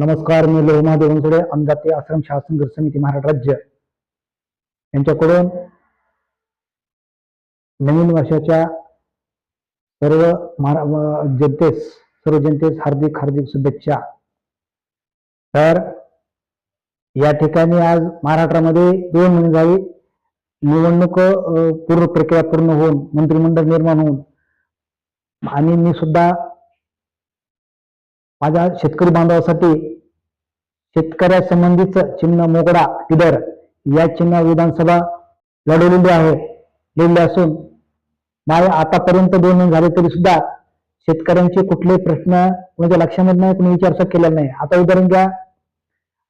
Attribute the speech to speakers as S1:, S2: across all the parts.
S1: नमस्कार मी लोहमा देवनसुडे अन्नदाते आश्रम शासन घर समिती महाराष्ट्र राज्य. यांच्याकडून नवीन वर्षाच्या सर्व जनतेस सर्व जनतेस हार्दिक हार्दिक शुभेच्छा. तर या ठिकाणी आज महाराष्ट्रामध्ये दोन महिने झाली. निवडणूक पूर्ण प्रक्रिया पूर्ण होऊन मंत्रिमंडळ निर्माण होऊन आणि मी सुद्धा माझ्या शेतकरी बांधवासाठी शेतकऱ्यासंबंधीच चिन्ह मोगडा टिडर या चिन्ह विधानसभा लढवलेली आहे लिहिले असून माझ्या आतापर्यंत दोन झाले तरी सुद्धा शेतकऱ्यांचे कुठले प्रश्न कोणाच्या लक्षामध्ये नाही कोणी विचारसा केलेला नाही. आता उदाहरण घ्या.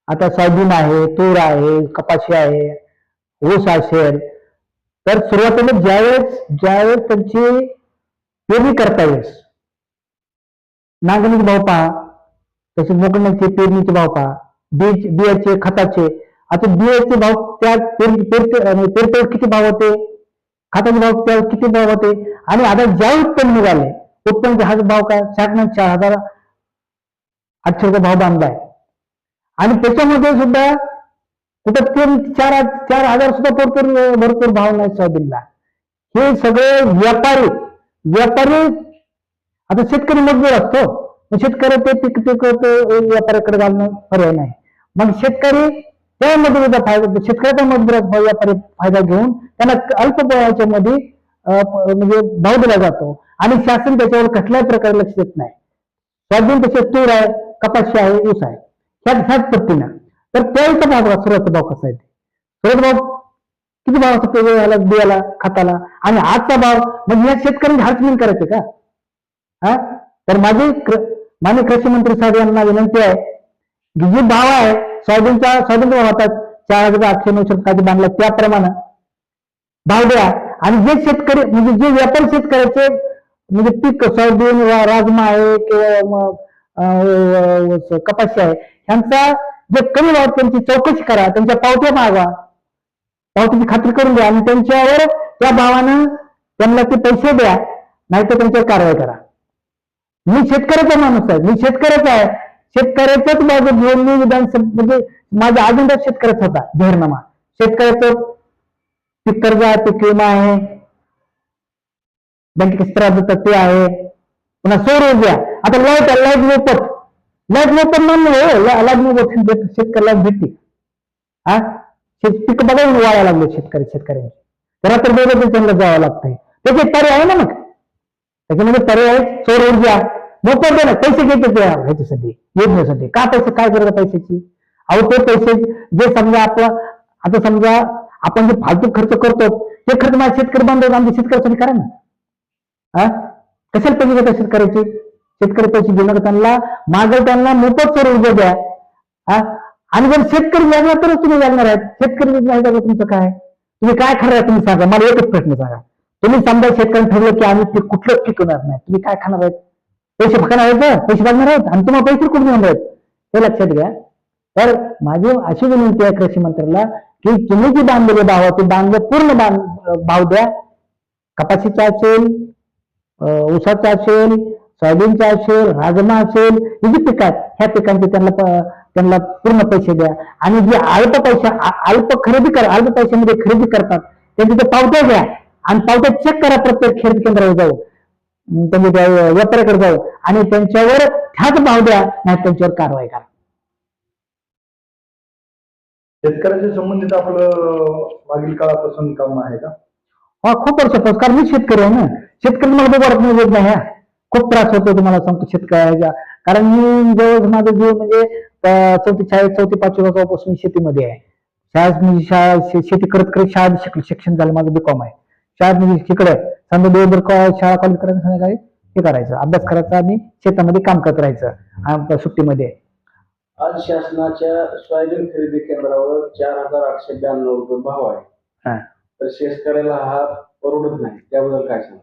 S1: आता सोयाबीन आहे तूर आहे कपाशी आहे ऊस असेल. तर सुरुवातीला ज्यावेळेस ज्यावेळेस त्यांची पेरणी करता येस नागरिक भाऊ पहा तसे मोकण्याचे पेरणीचे भाव पहा. बीज बियाचे खताचे. आता बियाचे भाव त्या पेरते पेरतेवर किती भाव होते? खताचे भाव त्यावर किती भाव होते? आणि आता ज्या उत्पन्न निघाले उत्पन्नाचे हा भाव काय? साठ चार हजार आठशे रुपये भाव बांधलाय. आणि त्याच्यामध्ये सुद्धा कुठं तीन चार चार हजार सुद्धा भरपूर भरपूर भाव नाही सोयाबीनला. हे सगळे व्यापारी व्यापारी आता शेतकरी मजदूर असतो. मग शेतकरी ते पीक पीक व्यापाऱ्याकडे घालणं पर्याय नाही. मग शेतकरी त्या मजुरीचा फायदा शेतकऱ्याच्या मजुरीचा व्यापारी फायदा घेऊन त्यांना अल्प भावाच्या मध्ये अं, म्हणजे भाव दिला जातो. आणि शासन त्याच्यावर कुठल्याही प्रकारे लक्ष देत नाही. सोयाबीन तसे तूर आहे कपाशी आहे ऊस आहे. ह्या ह्याच पत्तीनं तर त्याचा भाव सुरुवात भाव कसा आहे सुरत भाव किती भाव असतो ते याला बियाला खताला आणि आजचा भाव म्हणजे या शेतकऱ्यांनी हार्चमिन करायचे का? हा? तर माझी कृ- माननीय कृषी मंत्री साहेब यांना विनंती आहे की जे भाव आहे सोयाबीनचा सोयाबीनचा भाव होता चार हजार आठशे नऊशे रुपये बांधला त्याप्रमाणे भाव द्या. आणि जे शेतकरी म्हणजे जे व्यापारी शेतकऱ्याचे म्हणजे पीक सोयाबीन राजमा आहे किंवा मग, कपाशी आहे ह्यांचा जे कमी भाव त्यांची चौकशी करा त्यांच्या पावत्या मागवा. पावतीची खात्री करून द्या आणि त्यांच्यावर त्या भावानं त्यांना ते पैसे द्या नाहीतर त्यांच्यावर कारवाई करा. मी शेतकऱ्याचा माणूस आहे मी शेतकऱ्याचा आहे. शेतकऱ्याच्याच माझं घेऊन मी विधानसभा म्हणजे माझा अजेंडा शेतकऱ्याचा होता जाहीरनामा शेतकऱ्याचं पीक कर्ज आहे पीक विमा आहे. बँकेत त्रास देतात ते आहे. पुन्हा सौर ऊर्जा. आता लाइट लाइट मोफत. लाइट मोफत मान्य हो. लाइट मोफत शेतकऱ्याला भेटते. हा? शेत पीक बघा वाया लागले शेतकरी शेतकऱ्यांचे. रात्र तर त्यांना जावं लागतंय. त्याचे पर्याय आहे ना मग? त्याच्यामध्ये पर्याय सौर ऊर्जा. मोफत दे ना पैसे घेते त्या ह्याच्यासाठी योजनेसाठी. का पैसे काय करत पैशाची? अहो ते पैसे जे समजा आपलं आता समजा आपण जे फालतू खर्च करतो ते खर्च माझ्या शेतकरी बांधव आमच्या शेतकऱ्यासाठी करा ना. हा? कशाला पैसे घेतात शेतकऱ्याचे? शेतकरी पैसे घेणार त्यांना. मागं त्यांना मोफत सर ऊर्जा द्या. हा? आणि जर शेतकरी लागला तरच तुम्ही लागणार आहेत. शेतकरी नाही लागला तुमचं काय? तुम्ही काय खरं तुम्ही सांगा. मला एकच प्रश्न सांगा. तुम्ही समजा शेतकऱ्यांनी ठरलं की आम्ही ते कुठलंच पिकवणार नाही. तुम्ही काय खाणार आहेत? पैसे फकणार आहेत पैसे लागणार आहेत. आणि तुम्हाला पैसे कुठे येणार आहेत? हे लक्षात घ्या. तर माझी अशी विनंती आहे कृषी मंत्र्याला की तुम्ही जे बांधलेले भाव आहे, ते बांधले पूर्ण बांध भाव द्या. कपाशीचा असेल अं, ऊसाचा असेल सोयाबीनचा असेल राजमा असेल हे जे पिक आहेत ह्या पिकांचे त्यांना त्यांना पूर्ण पैसे द्या. आणि जे अल्प पैसा अल्प खरेदी कर अल्प पैशामध्ये खरेदी करतात त्यांचे ते पावत्या द्या आणि पावत्या चेक करा प्रत्येक खरेदी केंद्रावर जाऊ त्यांच्या त्या व्यापाऱ्याकडे जाऊ आणि त्यांच्यावर ह्याच भाव द्या नाही त्यांच्यावर कारवाई करा.
S2: शेतकऱ्याशी संबंधित आपलं मागील काळापासून काम आहे का?
S1: हा खूप वर्षापासून कारण मी शेतकरी आहे ना. शेतकरी मला दुबारात नाही येत नाही हा. खूप त्रास होतो तुम्हाला सांगतो शेतकऱ्याच्या कारण मी जवळ माझं जीव म्हणजे अं, चौथी शाळेत चौथी पाचवी वर्षापासून मी शेतीमध्ये आहे. शाळेत मी शाळा शे- शेती करत करत शाळेत शिकलो शिक्षण झालं माझं बीकॉम आहे. शाळेत मी शिकडे समजा दिवसभर शाळा कॉलेज करायचं संध्याकाळी हे करायचं. अभ्यास करायचा आणि शेतामध्ये काम करत राहायचं. सुट्टीमध्ये.
S3: आज शासनाच्या सोयाबीन खरेदी केंद्रावर चार हजार आठशे ब्याण्णव रुपये भाव आहे.
S1: हा.
S3: तर शेतकऱ्याला हा परवडत नाही. त्याबद्दल काय सांग?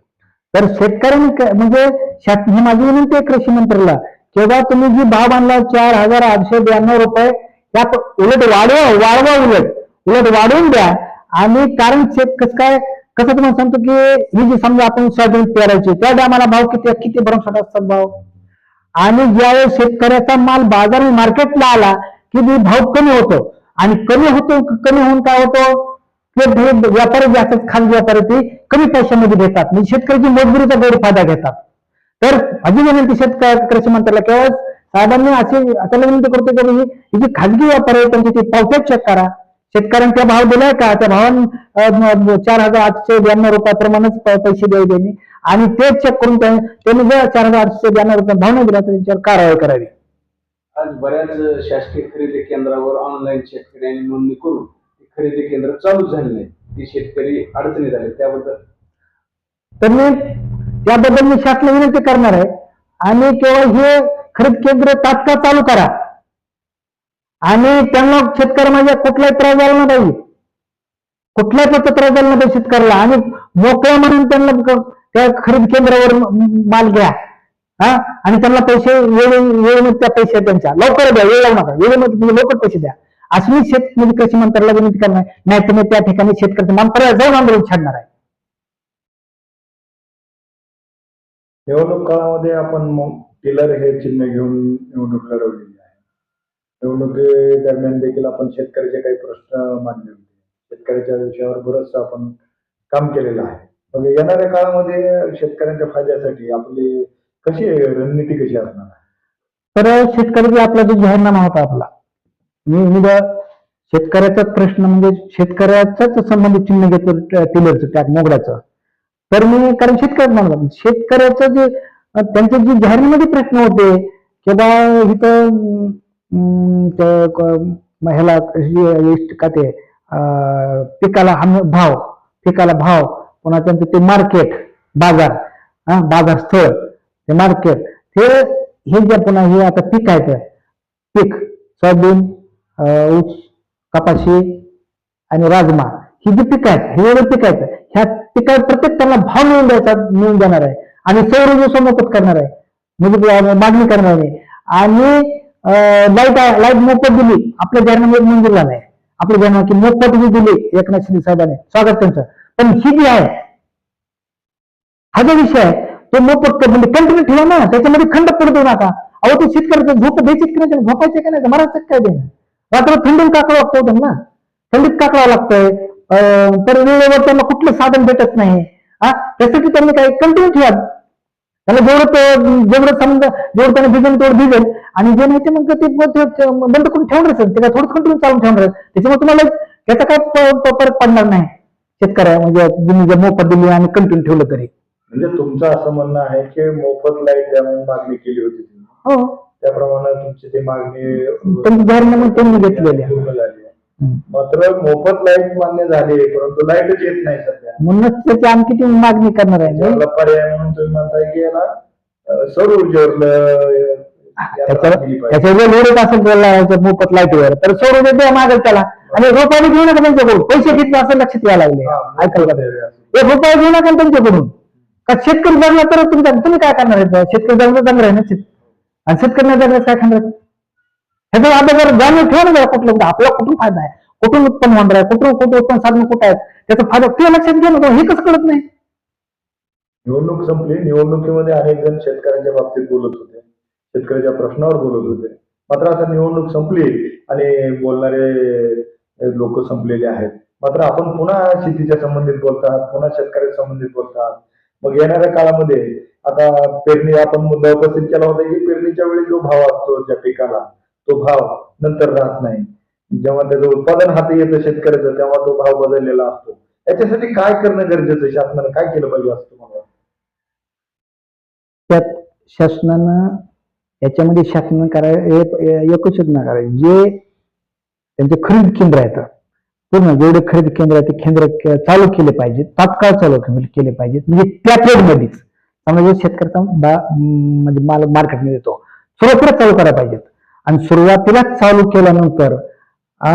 S1: तर शेतकऱ्यांनी क- म्हणजे शात- ही माझी विनंती आहे कृषी मंत्र्याला. तेव्हा तुम्ही जी भाव बांधला चार हजार आठशे ब्याण्णव रुपये त्या प- उलट वाढवा वाढवा उलट. उलट वाढवून द्या. आणि कारण शेत कसं काय? कसं तुम्हाला सांगतो की ही जी समजा आपण सोयाबीन पेरायची त्या डॅमाला भाव किती किती भरमसाठ असतात भाव? आणि ज्यावेळेस शेतकऱ्याचा माल बाजार मार्केटला आला की भाव कमी होतो. आणि कमी होतो कमी होऊन काय होतो? की व्यापारी जे असतात खाजगी व्यापारी ते कमी पैशामध्ये देतात. म्हणजे शेतकऱ्याची मजबुरीचा गैरफायदा घेतात. तर माझी विनंती शेतकऱ्या कृषी मंत्र्याला केवळ साहेबांनी असे त्याला विनंती करतो की ही जी खाजगी व्यापारी आहे त्यांची ती पावत्यात चेक करा. शेतकऱ्यांनी त्या भाव दिलाय का? त्या भावान चार हजार आठशे ब्याण्णव रुपयाप्रमाणेच पैसे द्यावे त्यांनी आणि ते चेक करून त्या- त्यांनी जर चार हजार आठशे ब्याण्णव रुपये भाव नाही दिला तर त्यांच्यावर कारवाई करावी.
S3: आज बऱ्याच शासकीय खरेदी केंद्रावर ऑनलाईन शेतकऱ्यांनी नोंदणी करून खरेदी केंद्र चालू झाली नाही ती शेतकरी अडचणीत आले. त्याबद्दल?
S1: तर मी त्याबद्दल मी शासनाला विनंती करणार आहे. आणि केवळ हे खरेदी केंद्र तात्काळ चालू करा. आणि त्यांना शेतकरी म्हणजे कुठलाही त्रास झाला नाही. पाहिजे कुठल्याही त्रास झाला नाही पाहिजे शेतकऱ्याला. आणि मोकळ्या म्हणून त्यांना त्या खरेदी केंद्रावर माल घ्या. हा? आणि त्यांना पैसे वेळेमध्ये त्या पैसे त्यांच्या. लवकर द्या वेळ लावू नका वेळेमध्ये तुम्ही लवकर पैसे द्या. अशी मी शेत म्हणजे कृषी मंत्र्याला विनंती करणार नाही. तुम्ही त्या ठिकाणी शेतकऱ्याचं मान पर्याय जाऊन आंदोलन छाडणार आहे.
S2: निवडणूक काळामध्ये आपण मग टिलर हे चिन्ह घेऊन निवडणूक लढवली. निवडणुकीदरम्यान दरम्यान देखील आपण शेतकऱ्याचे काही प्रश्न मांडले होते. शेतकऱ्याच्या विषयावर बरंचसं आपण काम केलेलं आहे. मग येणाऱ्या काळामध्ये शेतकऱ्यांच्या फायद्यासाठी आपली कशी रणनीती कशी असणार
S1: तर शेतकऱ्याचा आपला जो जाहीरनामा होता आपला मी उद्या शेतकऱ्याचाच प्रश्न म्हणजे शेतकऱ्याचाच संबंधित चिन्ह घेतलं ट- टिलरचं त्या मोगड्याचं तर मी कारण शेतकऱ्यात म्हणलं शेतकऱ्याचं जे त्यांचे जे जाहीरनामध्ये प्रश्न होते किंवा इथं ह्याला हे- का ते पिकाला हमी भाव पिकाला भाव पुन्हा त्यांचं ते मार्केट बाजार हा बाजार स्थळ ते मार्केट हे हे जे पुन्हा हे आता पीक आहे ते पीक सोयाबीन ऊस कपाशी आणि राजमा ही जी पिकं आहेत हे एवढं पीक आहेत ह्या पिकावर प्रत्येक त्यांना भाव मिळून द्यायचा मिळून देणार आहे. आणि सौर ऊर्जा करणार आहे. म्हणजे मागणी करणार आहे. आणि लाइट लाइट मोफत दिली. आपल्या जर्नामध्ये मंजूर झालाय. आपल्या जाहीरनामा की मोफत जी दिली एकनाथ शिंदे साहेबांनी. स्वागत त्यांचं. पण ही जी आहे हा जो विषय आहे तो मोफत म्हणजे कंटिन्यू ठेवा ना त्याच्यामध्ये खंड पडतो नका. अहो ते शेतकऱ्याचं झोप द्यायची की नाही झोपायचे का नाही? मरायचं काय देणं? रात्र थंडीत काकडावं लागतो त्यांना थंडीत काकडावं लागतंय. अं, तर वेळेवर त्यांना कुठलं साधन भेटत नाही. हा? त्यासाठी त्यांनी काय कंटिन्यू ठेवा. त्याला जेवढं ते- जेवढं समजा जेवढं त्यांना भिजेल तेवढं भिजेल आणि जे नाही ते मग ते बंद करून ठेवणार असेल ते काय थोडं कंटिन्यू चालून ठेवणार त्याच्यामुळे तुम्हाला त्याचा काय प- प- फरक पडणार नाही. शेतकऱ्या म्हणजे तुम्ही जर मोफत दिली आणि कंटिन्यू ठेवलं तरी.
S2: म्हणजे तुमचं असं म्हणणं आहे की मोफत लाइट द्या म्हणून मागणी केली होती
S1: हो.
S2: त्याप्रमाणे तुमची ती मागणी
S1: त्यांची जाहीरनामा त्यांनी घेतलेली आहे.
S2: आहे. मात्र मोफत लाइट मान्य झाली परंतु लाईटच येत नाही सध्या.
S1: म्हणूनच त्याची आणखी ती मागणी करणार आहे.
S2: त्याला पर्याय म्हणून तुम्ही म्हणताय की याला अं, सौर ऊर्जेवर
S1: त्याच्यावर त्याच्या जर लोड असेल त्याला याच्या मोफत लाईटवर तर सौर ऊर्जा द्या मागेल त्याला. आणि रुपयाने घेऊ नका त्यांच्याकडून. पैसे किती असं लक्षात यायला लागले. ऐकायला का? एक रुपया घेऊ नका त्यांच्याकडून. का शेतकरी जगला तर तुमच्या तुम्ही काय करणार आहे शेतकरी जगलं चांगलं आहे ना शेत- आणि शेतकरी नाही जगल्यास काय करणार ह्याचा आता जर जाणीव ठेवा ना जरा कुठलं म्हणजे कुठं आपला कुठून फायदा आहे? कुठून उत्पन्न होणार आहे? कुठून कुठं उत्पन्न साधन कुठं आहेत? त्याचा फायदा ते लक्षात घ्या ना हे कसं कळत नाही?
S2: निवडणूक संपली. निवडणुकीमध्ये अनेक जण शेतकऱ्यांच्या बाबतीत बोलत होते. शेतकऱ्याच्या प्रश्नावर बोलत होते. मात्र आता निवडणूक संपली आणि बोलणारे लोक संपलेले आहेत. मात्र आपण पुन्हा शेतीच्या संबंधित बोलतात पुन्हा शेतकऱ्या संबंधित बोलतात. मग येणाऱ्या काळामध्ये आता पेरणी आपण मुद्दा उपस्थित केला होता. की पेरणीच्या वेळी जो भाव असतो ज्या पिकाला तो भाव नंतर राहत नाही. जेव्हा त्याचं उत्पादन हाती येतं शेतकऱ्याचं तेव्हा तो भाव बदललेला असतो. याच्यासाठी काय करणं गरजेचं शासनाने काय केलं पाहिजे असं तुम्हाला
S1: त्यात शासनानं याच्यामध्ये शासन करायला एकच योजना करायची जे त्यांचे खरेदी केंद्र आहेत. पूर्ण जेवढे खरेदी केंद्र आहेत ते केंद्र चालू केले पाहिजेत. तात्काळ चालू केले पाहिजेत. म्हणजे त्या पिरियडमध्येच समजा जो शेतकऱ्याचा म्हणजे माल मार्केटमध्ये येतो सुरुवातीला चालू करायला पाहिजेत. आणि सुरुवातीलाच चालू केल्यानंतर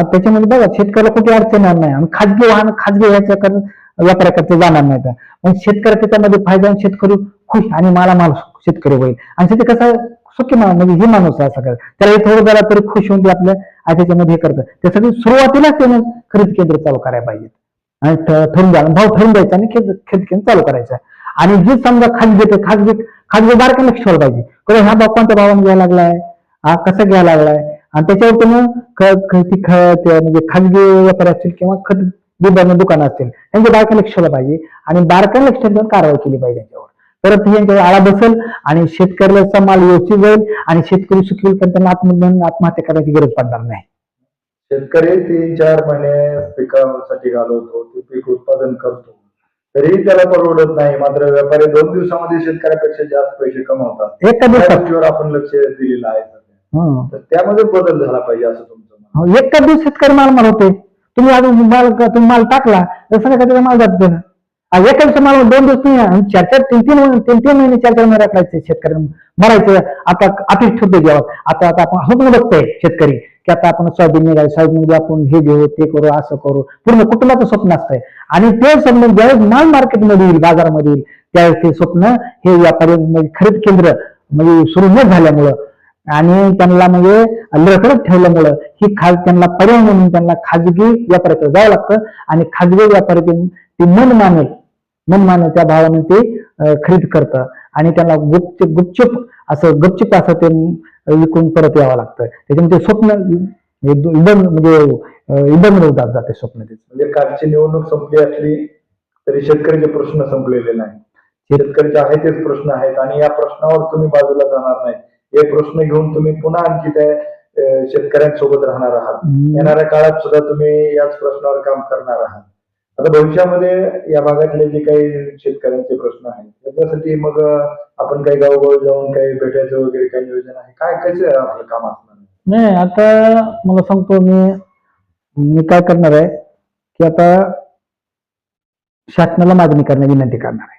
S1: त्याच्यामध्ये बघा शेतकऱ्याला कुठे अडचण येणार नाही. आणि खाजगी वाहन खाजगी ह्याच्या कर व्यापाऱ्याकडे जाणार नाहीत. मग शेतकरी त्याच्यामध्ये फायदा आणि शेतकरी खुश आणि मालामाल शेतकरी होईल. आणि शेती कसं सुखी मा- म्हणजे हे माणूस आहे सगळं त्याला हे थोडं जरा तरी खुश होऊन ते आपल्या त्याच्यामध्ये हे करतं. त्यासाठी सुरुवातीलाच त्याने खरेदी केंद्र चालू करायला पाहिजे आणि ठ- द्या भाव ठरवून द्यायचा आणि खेद खरेदी केंद्र चालू करायचं. आणि जे समजा खाजगी खाजगी खाजगी बारकाईने लक्ष ठेवलं पाहिजे. कधी ह्या भाव कोणत्या भावाने घ्यायला लागलाय? हा कसा घ्यायला लागलाय? आणि त्याच्यावर तुम्ही ख- ख- ती ख- ते म्हणजे खाजगी व्यापारी असतील किंवा खत बिबाने दुकानं असतील त्यांच्या बारकाईने लक्ष ठेवलं पाहिजे आणि बारकाईने लक्ष ठेवून कारवाई केली पाहिजे त्यांच्यावर. परत यांच्यावर आळा बसेल आणि शेतकऱ्याचा माल व्यवस्थित जाईल आणि शेतकरी सुखी होईल तर त्यांना आत्मज्ञान आत्महत्या करण्याची गरज पडणार नाही.
S2: शेतकरी तीन चार महिने पिकासाठी घालवतो ते पीक उत्पादन करतो. तरीही त्याला परवडत नाही मात्र व्यापारी दोन दिवसामध्ये शेतकऱ्यापेक्षा जास्त पैसे कमावतात.
S1: एका
S2: गोष्टीवर आपण लक्ष दिलेलं आहे. तर त्यामध्ये बदल झाला पाहिजे असं तुमचं म्हणणं.
S1: एका दिवस शेतकरी माल माल होते. तुम्ही अजून माल तुम्ही माल टाकला तर सगळं त्याचा माल जात एका दिवसा माल दोन दिवस तुम्ही आणि चार चार तीन तीन महिने तीन तीन महिने चार चार महिने राखायचे शेतकरी मरायचं आता अपेक्षा होते जेव्हा आता आता आपण स्वप्न बघतोय शेतकरी की आता आपण सोयाबीन निघाले सोयाबीन आपण हे घेऊ ते करू असं करू. पूर्ण कुटुंबाचं स्वप्न असतंय. आणि ते स्वप्न ज्यावेळेस माल मार्केटमध्ये येईल बाजारामध्ये येईल त्यावेळेस ते स्वप्न हे व्यापारी म्हणजे खरेदी केंद्र म्हणजे सुरू न झाल्यामुळं आणि त्यांना म्हणजे लढत ठेवल्यामुळं ही खाज त्यांना पर्याय म्हणून त्यांना खाजगी व्यापाऱ्याकडे जावं लागतं. आणि खाजगी व्यापारी ते मन मानेल मन मानेल त्या भावाने ते खरेदी करतं. आणि त्यांना गुपचूप गुपचूप असं गपचूप असं ते विकून परत यावं लागतं. त्याच्यामुळे ते स्वप्न इबन म्हणजे इबन होतात जाते स्वप्न
S2: म्हणजे कालची निवडणूक संपली असली तरी शेतकऱ्याचे प्रश्न संपलेले नाही शेतकऱ्याचे आहे तेच प्रश्न आहेत आणि या प्रश्नावर तुम्ही बाजूला जाणार नाही हे प्रश्न घेऊन तुम्ही पुन्हा आणखी त्या शेतकऱ्यांसोबत राहणार आहात. येणाऱ्या काळात सुद्धा तुम्ही याच प्रश्नावर काम करणार आहात आता भविष्यामध्ये या भागातले जे काही शेतकऱ्यांचे प्रश्न आहेत त्याच्यासाठी मग आपण काही गावोगाव जाऊन काही भेटायचं वगैरे काही नियोजन आहे काय कसं आपलं काम असणार?
S1: नाही आता मला सांगतो मी मी काय करणार आहे की आता शासनाला मागणी करण्या विनंती करणार आहे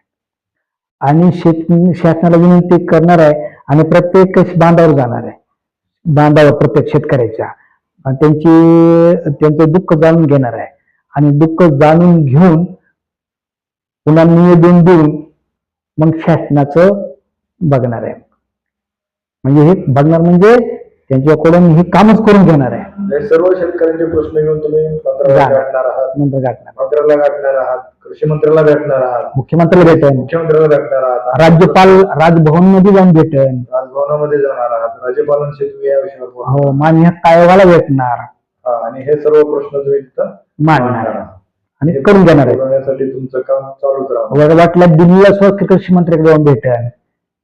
S1: आणि शेत शासनाला विनंती करणार आहे आणि प्रत्येक बांधावर जाणार आहे. बांधावर प्रत्येक शेतकऱ्याच्या. आणि त्यांची त्यांचं दुःख जाणून घेणार आहे. आणि दुःख जाणून घेऊन पुन्हा निवेदन देऊन मग शासनाचं बघणार आहे. म्हणजे हे बघणार म्हणजे त्यांच्याकडून हे कामच करून घेणार आहे.
S2: हे सर्व शेतकऱ्यांचे प्रश्न घेऊन तुम्ही मंत्र्याला
S1: जाणार.
S2: गाठणार आहात. कृषी मंत्र्याला भेटणार आहात.
S1: मुख्यमंत्र्याला भेटेन.
S2: मुख्यमंत्र्याला भेटणार आहात.
S1: राज्यपाल राजभवनमध्ये जाऊन भेटेन.
S2: राजभवनामध्ये जाणार आहात. राज्यपालांशी तुम्ही या विषयावर बोलणार
S1: हो मान्य कायवाला भेटणार.
S2: हा, आणि हे सर्व प्रश्न तुम्ही तिथं
S1: मांडणार.
S2: आहात.
S1: आणि
S2: हे
S1: करून घेणार आहे.
S2: सोडवण्यासाठी तुमचं काम चालूच राहणार.
S1: वाटलं दिल्लीला स्वस्त कृषी मंत्र्याकडे जाऊन भेटेन.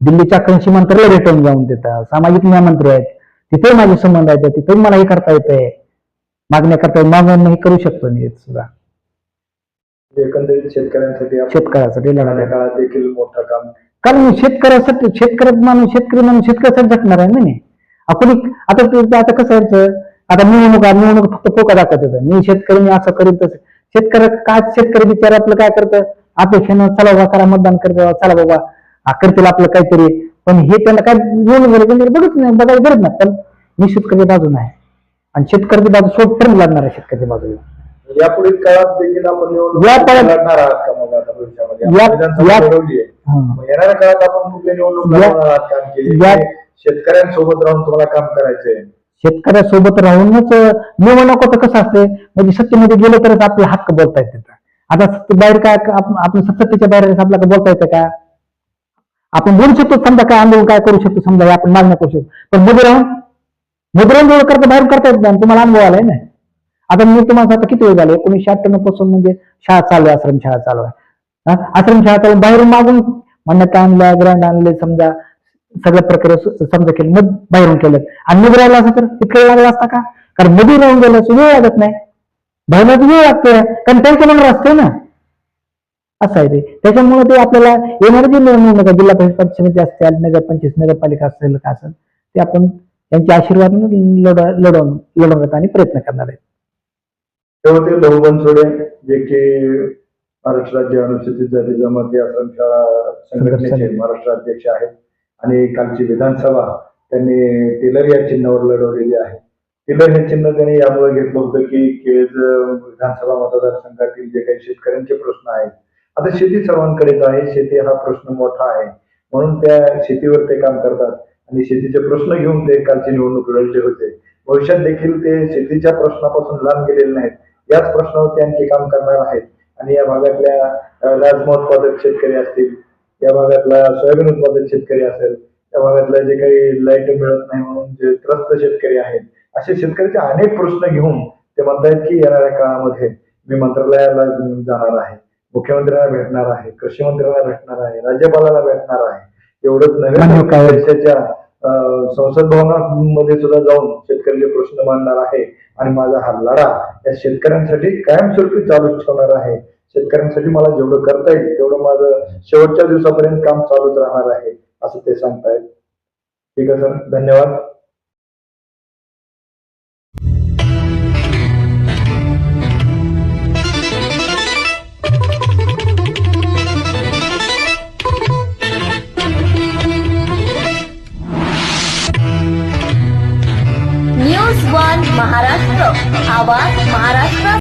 S1: दिल्लीच्या कृषी मंत्र्याला भेटून जाऊन तिथं. सामाजिक न्याय मंत्री आहेत. तिथे माझे संबंध आहेत. तिथे मला हे करता येतंय. मागण्या करता येत मागून हे करू शकतो मी सुद्धा.
S2: एकंदरीत शेतकऱ्यांसाठी आपण
S1: शेतकऱ्यासाठी लढा
S2: येणाऱ्या काळात देखील मोठं काम
S1: कारण शेतकऱ्यासाठी शेतकऱ्यात माणूस शेतकरी माणूस शेतकऱ्यासाठी झटणार आहे ना नाही आपण एक- आता ते- आता कसं व्हायचं? आता निवडणूक निवडणूक फक्त पोका दाखवत होतं. मी शेतकरी मी असं करीत तसं. शेतकरी काय शेतकरी बिचार आपलं काय करतं? अपेक्षेनं चला बाबा करा मतदान करतो चला बाबा. हा, करतील आपलं काहीतरी. पण हे त्यांना काय निवडणूक झाली त्यांनी बघत नाही बघायला गरज नाही. पण मी शेतकरी बाजू नाही आणि शेतकऱ्याची बाजू सोडपर्यंत लागणार आहे शेतकऱ्याची बाजू
S2: यापुढे काळात देखील आपण निवडणूक
S1: काळात-
S2: लढणार आहात का मग आता भविष्यामध्ये?
S1: या-
S2: आपण विधानसभा
S1: या-
S2: लढवली आहे
S1: हा.
S2: मग येणाऱ्या काळात आपण कुठली निवडणूक
S1: या-
S2: लढवणार आहात? काम केली
S1: या-
S2: शेतकऱ्यांसोबत राहून तुम्हाला काम करायचंय.
S1: शेतकऱ्यासोबत राहूनच निवडणूक होतं कसं असते म्हणजे सत्तेमध्ये गेलं तरच आपला हक्क बोलता येते तिथं. आता सत्ते- बाहेर काय आप- आपण सत्तेच्या बाहेर आपल्याला बोलता येतं का? आपण बोलू शकतो समजा काय आंदोलन काय करू शकतो समजा हे आपण मागण्या करू शकतो. पण मध्ये राहून मध्ये राहून जेवढं करता बाहेर करता येत नाही तुम्हाला अनुभव आलाय ना? आता मी तुम्हाला आता किती वेळ झाले? एकोणीसशे अठ्ठ्याण्णवपासून म्हणजे शाळा चालू आहे आश्रम शाळा चालू आहे. आश्रम शाळा चालू बाहेरून मागून मान्यता आणल्या ग्रँड आणले समजा सगळ्या प्रकारे समजा केलं मग बाहेरून केलं. आणि मग राहिलं असं तर इतकं लागला असता का? कारण मध्ये राहून गेलं असं वेळ लागत नाही. बाहेर वेळ लागतोय कारण त्यांच्या मनावर असते ना. असं आहे ते. त्याच्यामुळे ते आपल्याला येणारे जे निर्णय नका जिल्हा परिषद समिती असतील नगरपंचायत नगरपालिका असेल का असेल ते आपण त्यांच्या आशीर्वाद लढ लढवून लढवण्यात आणि प्रयत्न करणार आहे
S2: ते होते लहू बनसोडे जे की महाराष्ट्र राज्य अनुसूचित जाती जमाती आश्रमशाळा संघटनेचे
S1: संघटना.
S2: महाराष्ट्र अध्यक्ष आहेत. आणि कालची विधानसभा त्यांनी टेलर या चिन्हावर लढवलेली आहे. टेलर हे चिन्ह त्यांनी यामुळे घेतलं होतं की केज विधानसभा मतदारसंघातील जे काही शेतकऱ्यांचे प्रश्न आहेत आता शेती सर्वांकडेच आहे. शेती हा प्रश्न मोठा आहे. म्हणून त्या शेतीवर ते काम करतात. आणि शेतीचे प्रश्न घेऊन ते कालची निवडणूक लढले होते. भविष्यात देखील ते शेतीच्या प्रश्नापासून लांब गेलेले नाहीत. याच प्रश्नावर ते आणखी काम करणार आहेत. आणि या भागातल्या अ, लाजमा उत्पादक शेतकरी असतील या भागातला सोयाबीन उत्पादक शेतकरी असेल त्या भागातला जे काही लाइट मिळत नाही म्हणून जे त्रस्त शेतकरी आहेत असे शेतकऱ्याचे अनेक प्रश्न घेऊन ते म्हणतायत की येणाऱ्या काळामध्ये मी मंत्रालयाला जाणार आहे मुख्यमंत्र्यांना भेटणार आहे कृषी मंत्र्यांना भेटणार आहे राज्यपालाला भेटणार आहे. एवढंच
S1: काय?
S2: देशाच्या संसद भवनामध्ये सुद्धा जाऊन शेतकऱ्याचे प्रश्न मांडणार आहे. आणि माझा हा लढा या शेतकऱ्यांसाठी कायमस्वरूपी चालूच ठेवणार आहे. शेतकऱ्यांसाठी मला जेवढं करता येईल तेवढं माझं शेवटच्या दिवसापर्यंत काम चालूच राहणार आहे असं ते सांगतायत. ठीक आहे सर. धन्यवाद.
S4: न्यूज वन महाराष्ट्र आवाज महाराष्ट्र